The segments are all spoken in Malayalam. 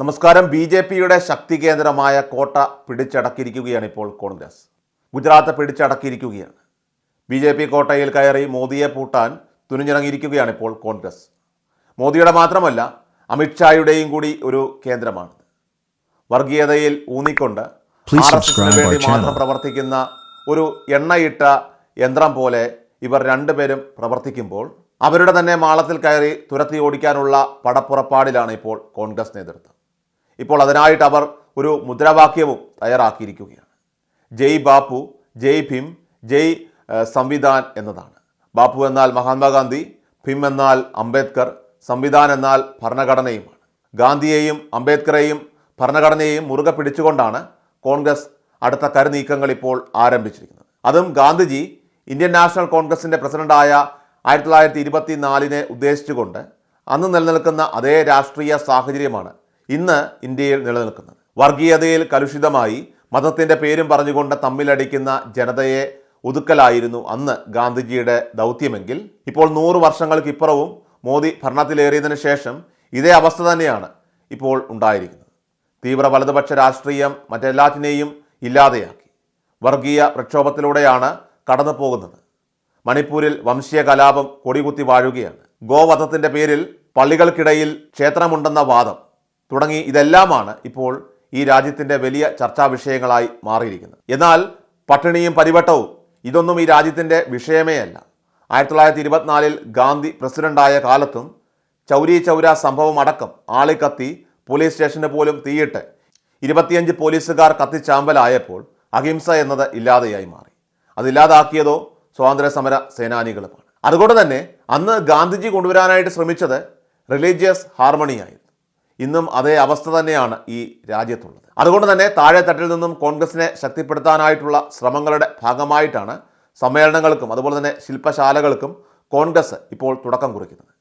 നമസ്കാരം. ബി ജെ പിയുടെ ശക്തി കേന്ദ്രമായ കോട്ട പിടിച്ചടക്കിയിരിക്കുകയാണ് ഇപ്പോൾ കോൺഗ്രസ്. ഗുജറാത്ത് പിടിച്ചടക്കിയിരിക്കുകയാണ്. ബി ജെ പി കോട്ടയിൽ കയറി മോദിയെ പൂട്ടാൻ തുനിഞ്ഞിറങ്ങിയിരിക്കുകയാണ് ഇപ്പോൾ കോൺഗ്രസ്. മോദിയുടെ മാത്രമല്ല അമിത്ഷായുടെയും കൂടി ഒരു കേന്ദ്രമാണ് വർഗീയതയിൽ ഊന്നിക്കൊണ്ട് Please ആർ എസ് എസിന് വേണ്ടി മാത്രം പ്രവർത്തിക്കുന്ന ഒരു എണ്ണയിട്ട യന്ത്രം പോലെ ഇവർ രണ്ടുപേരും പ്രവർത്തിക്കുമ്പോൾ അവരുടെ തന്നെ മാളത്തിൽ കയറി തുരത്തി ഓടിക്കാനുള്ള പടപ്പുറപ്പാടിലാണ് ഇപ്പോൾ കോൺഗ്രസ് നേതൃത്വം. ഇപ്പോൾ അതിനായിട്ട് അവർ ഒരു മുദ്രാവാക്യവും തയ്യാറാക്കിയിരിക്കുകയാണ്. ജയ് ബാപ്പു ജയ് ഭീം ജയ് സംവിധാൻ എന്നതാണ്. ബാപ്പു എന്നാൽ മഹാത്മാഗാന്ധി ഭീം എന്നാൽ അംബേദ്കർ സംവിധാൻ എന്നാൽ ഭരണഘടനയുമാണ്. ഗാന്ധിയെയും അംബേദ്കറെയും ഭരണഘടനയെയും മുറുകെ പിടിച്ചുകൊണ്ടാണ് കോൺഗ്രസ് അടുത്ത കരുനീക്കങ്ങൾ ഇപ്പോൾ ആരംഭിച്ചിരിക്കുന്നത്. അതും ഗാന്ധിജി ഇന്ത്യൻ നാഷണൽ കോൺഗ്രസിന്റെ പ്രസിഡന്റായ ആയിരത്തി തൊള്ളായിരത്തി ഇരുപത്തി നാലിനെ ഉദ്ദേശിച്ചുകൊണ്ട് അന്ന് നിലനിൽക്കുന്ന അതേ രാഷ്ട്രീയ സാഹചര്യമാണ് ഇന്ന് ഇന്ത്യയിൽ നിലനിൽക്കുന്നത്. വർഗീയതയിൽ കലുഷിതമായി മതത്തിന്റെ പേരും പറഞ്ഞുകൊണ്ട് തമ്മിലടിക്കുന്ന ജനതയെ ഒതുക്കലായിരുന്നു അന്ന് ഗാന്ധിജിയുടെ ദൗത്യമെങ്കിൽ. ഇപ്പോൾ നൂറ് വർഷങ്ങൾക്കിപ്പുറവും മോദി ഭരണത്തിലേറിയതിന് ശേഷം ഇതേ അവസ്ഥ തന്നെയാണ് ഇപ്പോൾ ഉണ്ടായിരിക്കുന്നത്. തീവ്ര വലതുപക്ഷ രാഷ്ട്രീയം മറ്റെല്ലാറ്റിനെയും ഇല്ലാതെയാക്കി. വർഗീയ പ്രക്ഷോഭത്തിലൂടെയാണ് കടന്നു പോകുന്നത്. മണിപ്പൂരിൽ വംശീയ കലാപം കൊടികുത്തി വാഴുകയാണ്. ഗോവധത്തിന്റെ പേരിൽ പള്ളികൾക്കിടയിൽ ക്ഷേത്രമുണ്ടെന്ന വാദം തുടങ്ങി ഇതെല്ലാമാണ് ഇപ്പോൾ ഈ രാജ്യത്തിന്റെ വലിയ ചർച്ചാ വിഷയങ്ങളായി മാറിയിരിക്കുന്നത്. എന്നാൽ പട്ടിണിയും പരിവട്ടവും ഇതൊന്നും ഈ രാജ്യത്തിന്റെ വിഷയമേ അല്ല. ആയിരത്തി തൊള്ളായിരത്തി ഇരുപത്തിനാലിൽ ഗാന്ധി പ്രസിഡന്റായ കാലത്തും ചൗരി ചൗര സംഭവം അടക്കം ആളെ കത്തി പോലീസ് സ്റ്റേഷന് പോലും തീയിട്ട് ഇരുപത്തിയഞ്ച് പോലീസുകാർ കത്തിച്ചാമ്പലായപ്പോൾ അഹിംസ എന്നത് ഇല്ലാതെയായി മാറി. അതില്ലാതാക്കിയതോ സ്വാതന്ത്ര്യ സമര സേനാനികളുമാണ്. അതുകൊണ്ട് തന്നെ അന്ന് ഗാന്ധിജി കൊണ്ടുവരാനായിട്ട് ശ്രമിച്ചത് റിലീജിയസ് ഹാർമണിയായിരുന്നു ഇന്നും അതേ അവസ്ഥ തന്നെയാണ് ഈ രാജ്യത്തുള്ളത്. അതുകൊണ്ട് തന്നെ താഴെ തട്ടിൽ നിന്നും കോൺഗ്രസിനെ ശക്തിപ്പെടുത്താനായിട്ടുള്ള ശ്രമങ്ങളുടെ ഭാഗമായിട്ടാണ് സമ്മേളനങ്ങൾക്കും അതുപോലെ തന്നെ ശില്പശാലകൾക്കും കോൺഗ്രസ് ഇപ്പോൾ തുടക്കം കുറിക്കുന്നത്.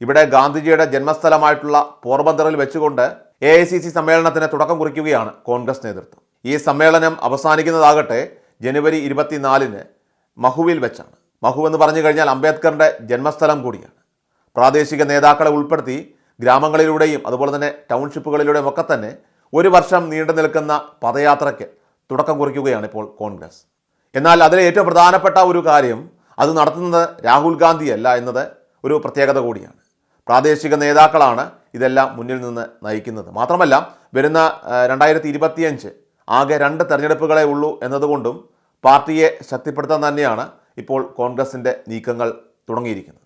ഇവിടെ ഗാന്ധിജിയുടെ ജന്മസ്ഥലമായിട്ടുള്ള പോർബന്ദറിൽ വെച്ചുകൊണ്ട് എ ഐ സി സി സമ്മേളനത്തിന് തുടക്കം കുറിക്കുകയാണ് കോൺഗ്രസ് നേതൃത്വം. ഈ സമ്മേളനം അവസാനിക്കുന്നതാകട്ടെ ജനുവരി ഇരുപത്തിനാലിന് മഹുവിൽ വെച്ചാണ്. മഹു എന്ന് പറഞ്ഞു കഴിഞ്ഞാൽ അംബേദ്കറിന്റെ ജന്മസ്ഥലം കൂടിയാണ്. പ്രാദേശിക നേതാക്കളെ ഉൾപ്പെടുത്തി ഗ്രാമങ്ങളിലൂടെയും അതുപോലെ തന്നെ ടൗൺഷിപ്പുകളിലൂടെയും ഒക്കെ തന്നെ ഒരു വർഷം നീണ്ടു നിൽക്കുന്ന പദയാത്രയ്ക്ക് തുടക്കം കുറിക്കുകയാണ് ഇപ്പോൾ കോൺഗ്രസ്. എന്നാൽ അതിലെ ഏറ്റവും പ്രധാനപ്പെട്ട ഒരു കാര്യം അത് നടത്തുന്നത് രാഹുൽ ഗാന്ധിയല്ല എന്നത് ഒരു പ്രത്യേകത കൂടിയാണ്. പ്രാദേശിക നേതാക്കളാണ് ഇതെല്ലാം മുന്നിൽ നിന്ന് നയിക്കുന്നത്. മാത്രമല്ല വരുന്ന രണ്ടായിരത്തി ഇരുപത്തിയഞ്ച് ആകെ രണ്ട് തെരഞ്ഞെടുപ്പുകളെ ഉള്ളൂ എന്നതുകൊണ്ടും പാർട്ടിയെ ശക്തിപ്പെടുത്താൻ തന്നെയാണ് ഇപ്പോൾ കോൺഗ്രസിന്റെ നീക്കങ്ങൾ തുടങ്ങിയിരിക്കുന്നത്.